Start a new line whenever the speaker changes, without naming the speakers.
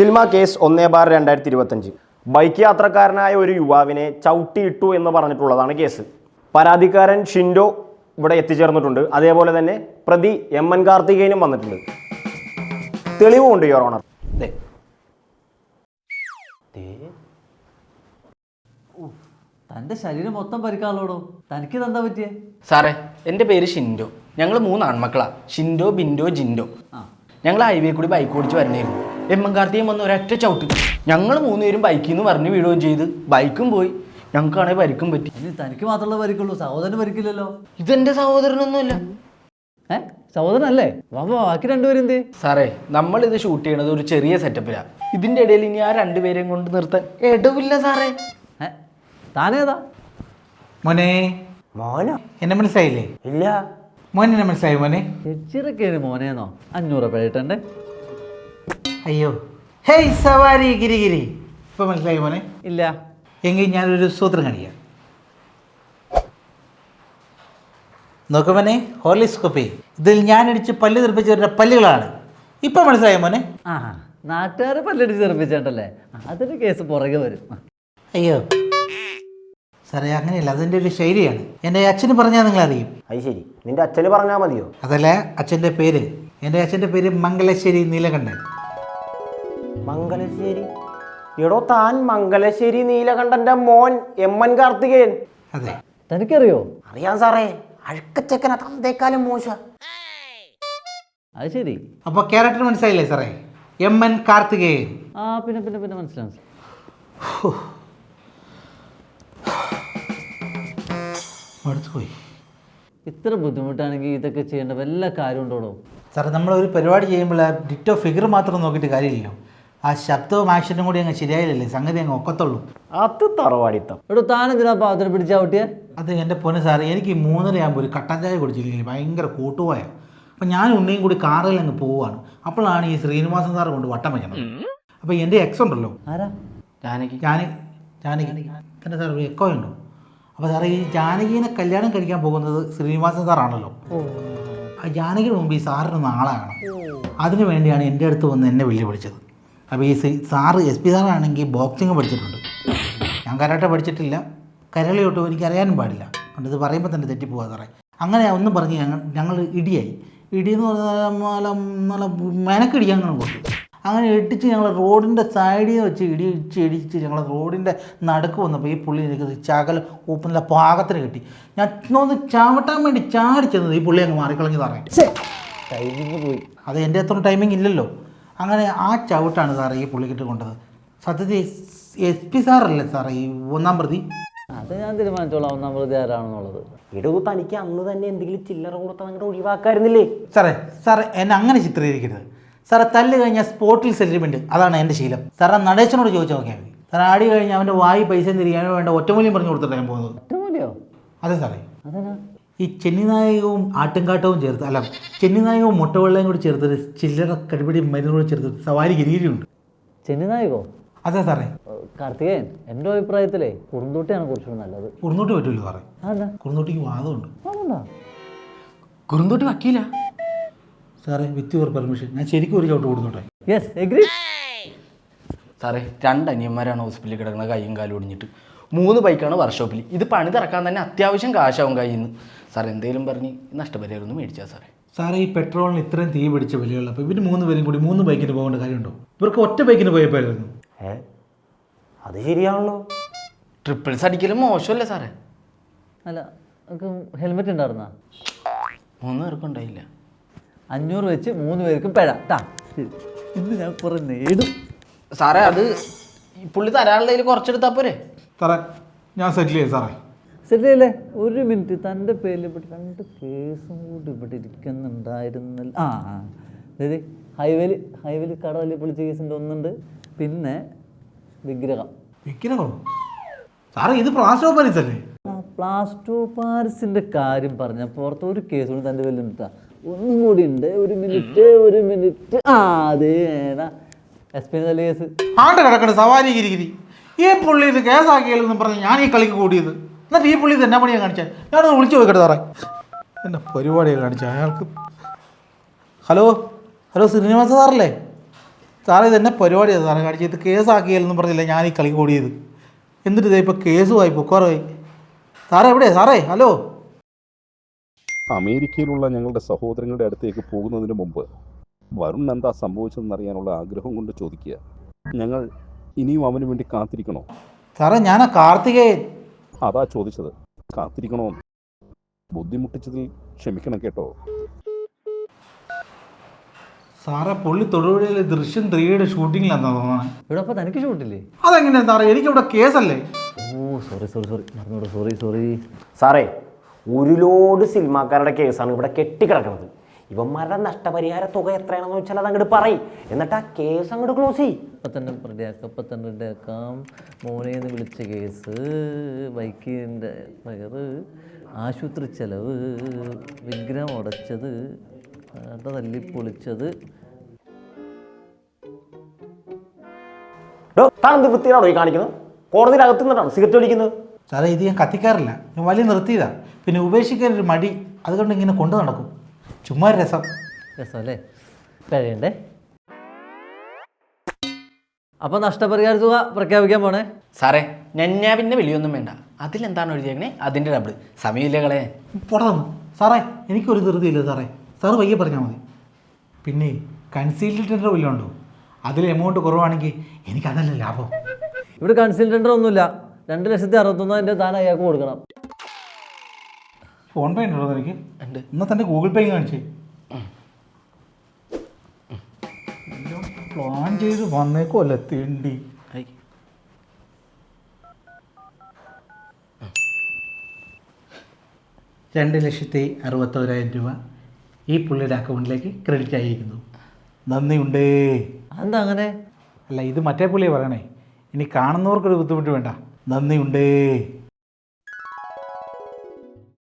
സിൽമ case ഒന്നേ bar രണ്ടായിരത്തി ഇരുപത്തഞ്ച് ബൈക്ക് യാത്രക്കാരനായ ഒരു യുവാവിനെ ചവിട്ടിയിട്ടു എന്ന് പറഞ്ഞിട്ടുള്ളതാണ് കേസ്. പരാതിക്കാരൻ ഷിൻഡോ ഇവിടെ എത്തിച്ചേർന്നിട്ടുണ്ട്. അതേപോലെ തന്നെ പ്രതി എം എൻ കാർത്തികേയനും വന്നിട്ടുണ്ട്. തെളിവുമുണ്ട് യുവർ ഓണർ ദേ.
തന്റെ ശരീരം മൊത്തം പരിക്കാളോടോ തനിക്ക് എന്താ പറ്റിയേ?
സാറേ എന്റെ പേര് ഷിൻഡോ. ഞങ്ങൾ മൂന്ന് ആൺമക്കളാ ഷിൻഡോ ബിൻഡോ ജിൻഡോ.
ആ.
ഞങ്ങൾ ഹൈവേ കൂടി ബൈക്ക് ഓടിച്ച് വരണമായിരുന്നു എമ്മൻകാർത്തിയും വന്ന് ഒരൊറ്റ ചവിട്ട്. ഞങ്ങൾ മൂന്നുപേരും ബൈക്കിൽ നിന്ന് പറഞ്ഞ് വീഴുകയും ചെയ്ത്. ബൈക്കും പോയി. ഞങ്ങൾക്കാണെങ്കിൽ പരിക്കും പറ്റി.
ഇനി തനിക്ക് മാത്രമുള്ള പരിക്കുള്ളൂ. സഹോദരന് പരിക്കില്ലല്ലോ.
ഇതെന്റെ സഹോദരനൊന്നുമില്ല.
ഏ? സഹോദരനല്ലേ? വാ വാ, ബാക്കി രണ്ടുപേരും എന്തേ?
സാറേ നമ്മൾ ഇത് ഷൂട്ട് ചെയ്യണത് ഒരു ചെറിയ സെറ്റപ്പിലാണ് ഇതിന്റെ ഇടയിൽ ഇനി ആ രണ്ടുപേരെയും കൊണ്ട് നിർത്താൻ ഇടവില്ല സാറേ.
ഏ? താനേതാ?
മോനെ.
മോനോ?
എന്നെ മനസ്സിലായില്ലേ?
ഇല്ല.
മോനെ എന്നെ മനസ്സിലായി മോനെ?
എച്ചിറക്കേന് മോനേന്നോ? അഞ്ഞൂറ് രൂപ ഇട്ടണ്ടേ
അയ്യോ. ഹേയ് സവാരി ഗിരിഗിരി ഇപ്പൊ മനസ്സിലായി മോനെ?
ഇല്ല.
എങ്കിൽ ഞാനൊരു സൂത്രം കാണിക്കാം. നോക്കുമോനെ ഹോളിസ്കോപ്പി ഇതിൽ ഞാൻ ഞാനടിച്ച് പല്ല് തെറിപ്പിച്ചവരുടെ പല്ലുകളാണ്. ഇപ്പൊ മനസ്സിലായ മോനെ?
ആ നാട്ടുകാർ പല്ലടിച്ച് തെറിപ്പിച്ചേണ്ടല്ലേ? അതൊരു കേസ് പുറകെ വരും.
അയ്യോ. സാറേ അങ്ങനെയല്ല അതിന്റെ ഒരു ശൈലിയാണ്. എന്റെ അച്ഛന് പറഞ്ഞാൽ നിങ്ങൾ അറിയും.
അത് ശരി. നിന്റെ അച്ഛന് പറഞ്ഞാൽ മതിയോ?
അതല്ല അച്ഛന്റെ പേര്. എന്റെ അച്ഛന്റെ പേര് മംഗലശ്ശേരി നീലകണ്ഠൻ.
മംഗലശ്ശേരി. എടോ താൻ മംഗലശ്ശേരി നീലകണ്ഠന്റെ മോൻ എം എൻ കാർത്തികേയൻ.
അതെ.
തനിക്കറിയോ?
അറിയാം സാറേ. അഴുക്കച്ചക്കന തന്തേക്കാലം മോശ.
അത് ശരി.
അപ്പൊ ക്യാരക്ടർ മനസ്സിലായില്ലേ സാറേ? M N Karthikeyan.
ആ പിന്നെ പിന്നെ പിന്നെ.
മടുത്തു പോയി.
ഇത്ര ബുദ്ധിമുട്ടാണെങ്കിൽ ഇതൊക്കെ ചെയ്യേണ്ട വല്ല കാര്യം ഉണ്ടോടോ
സാറേ ഒരു പരിപാടി ചെയ്യുമ്പോൾ ആ ഡിറ്റോ ഫിഗർ മാത്രം നോക്കിയിട്ട് കാര്യമില്ലല്ലോ. ആ ശബ്ദവും ആക്ഷനും കൂടി അങ്ങ് ശരിയായില്ലല്ലേ? സംഗതി അങ്ങ് ഒക്കത്തുള്ളൂ.
അത് തറവാടിത്തം.
എടോ താനെന്തിനാ പാത്രം പിടിച്ചാ കുട്ടിയെ
അത് എന്റെ പൊന്ന് സാറേ എനിക്ക് മൂന്നരയാകുമ്പോൾ ഒരു കട്ടൻ ചായ കുടിച്ചില്ലെങ്കിൽ ഭയങ്കര കൂട്ടുപോയ. അപ്പം ഞാൻ ഉണ്ണിയും കൂടി കാറിൽ അങ്ങ് പോവുകയാണ്. അപ്പോഴാണ് ഈ ശ്രീനിവാസൻ സാറ് കൊണ്ട് വട്ടം വയ്ക്കുന്നത് അപ്പോൾ എന്റെ എക്സ് ഉണ്ടല്ലോ.
ആരാ?
ജാനകി.
ജാനകി. ജാനകി. തന്നെ സാർ ഒരു എക്കോ ഉണ്ടോ. അപ്പോൾ സാറേ ഈ ജാനകീനെ കല്യാണം കഴിക്കാൻ പോകുന്നത് ശ്രീനിവാസൻ സാറാണല്ലോ. ആ ജാനകിയുടെ മുമ്പ് ഈ സാറിന് നാളെ കാണാം അതിനു വേണ്ടിയാണ് എന്റെ അടുത്ത് വന്ന് എന്നെ വെള്ളി വിളിച്ചത് അപ്പോൾ ഈ സാറ് എസ് പി സാറാണെങ്കിൽ ബോക്സിങ് പഠിച്ചിട്ടുണ്ട്. ഞാൻ കരാട്ടെ പഠിച്ചിട്ടില്ല. കരളി എനിക്ക് അറിയാനും പാടില്ല. അതുകൊണ്ട് ഇത് പറയുമ്പോൾ തന്നെ തെറ്റിപ്പോവാ സാറേ. അങ്ങനെ ഒന്നും പറഞ്ഞ് ഞങ്ങൾ ഞങ്ങൾ ഇടിയായി. ഇടി എന്ന് പറഞ്ഞാൽ നല്ല നല്ല ഞങ്ങൾ കൊടുത്തു അങ്ങനെ ഇടിച്ച് ഞങ്ങൾ റോഡിന്റെ സൈഡിൽ വെച്ച് ഇടിച്ച് ഇടിച്ച് ഞങ്ങൾ റോഡിന്റെ നടുക്ക് വന്നപ്പോൾ ഈ പുള്ളി എനിക്ക് ചകല നല്ല പാകത്തിന് കിട്ടി. ഞാൻ ഒന്ന് ചാവട്ടാൻ വേണ്ടി ചാടി ചെന്നത് ഈ പുള്ളി അങ്ങ് മാറിക്കളഞ്ഞ് സാറേ.
ടൈമിങ് പോയി.
അത് എന്റെ അത്ര ടൈമിങ് ഇല്ലല്ലോ. അങ്ങനെ ആ ചവിട്ടാണ് സാറേ ഈ പുള്ളിക്കിട്ട് കൊണ്ടത്. സത്യത്തിൽ എസ് പി സാറല്ലേ സാറേ ഈ ഒന്നാം പ്രതി?
അത് ഞാൻ തീരുമാനിച്ചോളാം ഒന്നാം പ്രതി ആരാണെന്നുള്ളത്.
ഇടൂ തനിക്ക് അന്ന് തന്നെ എന്തെങ്കിലും ചില്ലറ കൊടുത്താൽ അങ്ങോട്ട് ഒഴിവാക്കായിരുന്നില്ലേ?
സാറേ സാറേ എന്നെ അങ്ങനെ ചിത്രീകരിക്കരുത്. സാറേ തല്ല് കഴിഞ്ഞാൽ സ്പോട്ടിൽ സെറ്റിൽമെന്റ് അതാണ് എന്റെ ശീലം. സാറേ നടേശനോട് ചോദിച്ചു നോക്കിയാൽ മതി സാറേ ആടി കഴിഞ്ഞാൽ അവന്റെ വായി പൈസ തിരിയാനോ വേണ്ട ഒറ്റമൂല്യം പറഞ്ഞു കൊടുത്തിട്ടാണ് ഞാൻ പോകുന്നത്.
ഒറ്റമൂല്യോ?
അതെ സാറേ.
അതെന്നാ?
ഈ ചെന്നിനായകവും ആട്ടുംകാട്ടവും ചേർത്ത് അല്ല ചെന്നിനായകവും മുട്ടവെള്ളയും കൂടി ചേർത്തിട്ട് ചില്ലറ കടിപിടി മരുന്നും കൂടി ചേർത്ത് സവാരി ഗിരിയിലുണ്ട്
ചെന്നിനായകോ
അതെ സാറേ.
കാർത്തികേയൻ എന്റെ അഭിപ്രായത്തിലേ കുറുന്തോട്ടിയാണ് കുറച്ചുകൂടി നല്ലത്.
കുറുന്തോട്ടി പറ്റൂല സാറേ? കുറുന്തോട്ടിക്ക് വാദമുണ്ട്.
കുറുന്തോട്ടി വക്കീല.
സാറേ വിത്ത് യുവർ പെർമിഷൻ. ഞാൻ ശരിക്കും ഒരു ചവിട്ട് കൊടുത്തോട്ടെ?
യെസ് എഗ്രി
സാറേ രണ്ട് അനിയന്മാരാണ് ഹോസ്പിറ്റലിൽ കിടക്കുന്നത് കൈയും കാലും ഒടിഞ്ഞിട്ട്. മൂന്ന് ബൈക്കാണ് വർക്ക്ഷോപ്പിൽ ഇത് പണി തിറക്കാൻ തന്നെ അത്യാവശ്യം കാശാവും കഴിയുന്നു സാർ എന്തെങ്കിലും പറഞ്ഞ് നഷ്ടപരിഹാരം ഒന്ന് മേടിച്ചാൽ സാറേ.
സാറേ ഈ പെട്രോളിന് ഇത്രയും തീ പിടിച്ച വിലയുള്ളപ്പോൾ ഇവർ മൂന്ന് പേരും കൂടി മൂന്ന് ബൈക്കിന് പോകേണ്ട കാര്യമുണ്ടോ? ഇവർക്ക് ഒറ്റ ബൈക്കിന് പോയപ്പോഴായിരുന്നു
ഏ? അത് ശരിയാണല്ലോ.
ട്രിപ്പിൾസ് അടിക്കലും മോശമല്ലേ സാറേ?
അല്ല നമുക്ക് ഹെൽമെറ്റ് ഉണ്ടായിരുന്ന
മൂന്ന് പേർക്കും ഉണ്ടായില്ല.
അഞ്ഞൂറ് വെച്ച് മൂന്ന് പേർക്കും പിഴ ട്ടാ ഇന്ന് ഞാൻ കുറേ നേടും.
സാറേ അത് ഈ പുള്ളി തരാനുള്ളതിൽ കുറച്ചെടുത്താൽ പോരെ?
സാറേ ഞാൻ സെറ്റിൽ ചെയ്യാം സാറേ.
ശരിയല്ലേ ഒരു മിനിറ്റ് തന്റെ പേരിൽ ഇവിടെ രണ്ട് കേസും കൂടി ഇവിടെ ഇരിക്കുന്നുണ്ടായിരുന്നല്ലോ. ആ ആ. അതായത് ഹൈവേയിൽ ഹൈവേയിൽ പൊളിച്ച കേസിന്റെ ഒന്നുണ്ട്. പിന്നെ വിഗ്രഹം.
വിഗ്രഹം? സാറേ ഇത് പ്ലാസ്റ്റോ പാരീസ് അല്ലേ?
ആ പ്ലാസ്റ്റോ പാരിസിന്റെ കാര്യം പറഞ്ഞ പുറത്ത് ഒരു കേസ് കൂടി തന്റെ പേരിൽ ഉണ്ടാ ഒന്നും കൂടി ഉണ്ട്. ഒരു മിനിറ്റ് ഒരു മിനിറ്റ് ആ അതേ എസ് പി കേസ്
ആണ്ട് കിടക്കണ? സവാരി ഗിരിഗിരി ഈ പുള്ളി ഇത് കേസാക്കിയാലെന്ന് പറഞ്ഞ് ഞാൻ ഈ കളിക്ക് കൂടിയത്. എന്നിട്ട് ഈ പുള്ളി ഇത് എന്നാ പണിയാണ് കാണിച്ചാൽ ഞാനൊന്ന് വിളിച്ചു നോക്കട്ടെ സാറേ. എന്നെ പരിപാടിയാണ് കാണിച്ച? അയാൾക്ക് ഹലോ? ഹലോ ശ്രീനിവാസ സാറല്ലേ? സാറേ ഇത് എന്നെ പരിപാടിയാണ് സാറേ കാണിച്ചത് ഇത് കേസാക്കിയാലെന്നും പറഞ്ഞില്ല ഞാൻ ഈ കളി കൂടിയത്? എന്നിട്ട് ഇതേ ഇപ്പോൾ കേസുമായി പൊക്കാറുമായി സാറേ എവിടെയാ? സാറേ ഹലോ?
അമേരിക്കയിലുള്ള ഞങ്ങളുടെ സഹോദരങ്ങളുടെ അടുത്തേക്ക് പോകുന്നതിന് മുമ്പ് വരുൺ എന്താ സംഭവിച്ചതെന്നറിയാനുള്ള ആഗ്രഹം കൊണ്ട് ചോദിക്കുക. ഞങ്ങൾ ഇനിയും അവന് വേണ്ടി കാത്തിരിക്കണോ?
സാറേ ഞാൻ കാർത്തികേയൻ
അതാ ചോദിച്ചത്. കാത്തിരിക്കണോ? ബുദ്ധിമുട്ടിച്ചതിൽ ക്ഷമിക്കണം കേട്ടോ.
സാറേ പുള്ളി തൊടുപുഴയിലെ ദൃശ്യം ത്രീയുടെ ഷൂട്ടിങ്ങിലാണെന്നാ തോന്നുന്നത്
ഇവിടെ അപ്പോൾ തനിക്ക് ഷൂട്ടില്ലേ?
അതെങ്ങനെയാ സാറേ? എനിക്കിവിടെ കേസല്ലേ?
ഓ സോറി സോറി സോറി മറന്നോട് സോറി സോറി
സാറേ ഒരു ലോഡ് സിനിമാക്കാരുടെ കേസാണ് ഇവിടെ കെട്ടിക്കിടക്കുന്നത്. ഇവന്മാരുടെ നഷ്ടപരിഹാര തുക എത്രയാണെന്ന് വെച്ചാൽ അത് അങ്ങോട്ട് പറയും. എന്നിട്ട് ആ കേസ് അങ്ങോട്ട് ക്ലോസ് ചെയ്യും.
ഇപ്പം തന്നെ റെഡിയാക്കാം ഇപ്പം തന്നെ റെഡിയാക്കാം എന്ന് വിളിച്ച കേസ് ബൈക്കിന്റെ പകര് ആശുപത്രി ചെലവ് വിഗ്രഹം ഉടച്ചത്
തല്ലി പൊളിച്ചത്. വൃത്തിയാണോ ഈ കാണിക്കുന്നത്? കോടതിയുടെ അകത്ത് നിന്നിട്ടാണ് സിഗരറ്റ് വലിക്കുന്നത്?
സാറേ ഇത് ഞാൻ കത്തിക്കാറില്ല. ഞാൻ വലിയ നിർത്തിയതാ. പിന്നെ ഉപേക്ഷിക്കാൻ ഒരു മടി അതുകൊണ്ട് ഇങ്ങനെ കൊണ്ടു നടക്കും. ചുമ്മാ രസം.
രസമല്ലേ കഴിയണ്ടേ അപ്പൊ നഷ്ടപരിഹാര തുക പ്രഖ്യാപിക്കാൻ പോണേ?
സാറേ ഞാൻ പിന്നെ വിളിയൊന്നും വേണ്ട. അതിലെന്താണ് എഴുതിയേക്കണേ അതിന്റെ ഡബിൾ സമയമില്ലകളെ
പുറത്തുനിന്ന് സാറേ എനിക്കൊരു ധൃതിയില്ല സാറേ. സാറ് പയ്യെ പറഞ്ഞാൽ മതി. പിന്നെ കൺസീൽഡ് ടെൻഡർ വല്ലതും ഉണ്ടോ അതിൽ എമൗണ്ട് കുറവാണെങ്കിൽ എനിക്കതല്ല ലാഭം.
ഇവിടെ കൺസീൽഡ് ടെൻഡർ ഒന്നുമില്ല. രണ്ട് ലക്ഷത്തി അറുപത്തൊന്നായിരം താൻ അയാൾക്ക് കൊടുക്കണം.
ഫോൺ പേ ഉണ്ടോ തനിക്ക്
ഉണ്ട്.
എന്നാൽ തന്നെ ഗൂഗിൾ പേ കാണിച്ചേ. പ്ലാൻ ചെയ്ത് വന്നേക്കുമല്ല തിണ്ടി.
തേണ്ടി
രണ്ട് ലക്ഷത്തി അറുപത്തോരായിരം രൂപ ഈ പുള്ളിയുടെ അക്കൗണ്ടിലേക്ക് ക്രെഡിറ്റ് ആയിരിക്കുന്നു. നന്ദിയുണ്ടേ.
അതെന്താ അങ്ങനെ?
അല്ല ഇത് മറ്റേ പുള്ളിയെ പറയണേ. ഇനി കാണുന്നവർക്കൊരു ബുദ്ധിമുട്ട് വേണ്ട. നന്ദിയുണ്ടേ.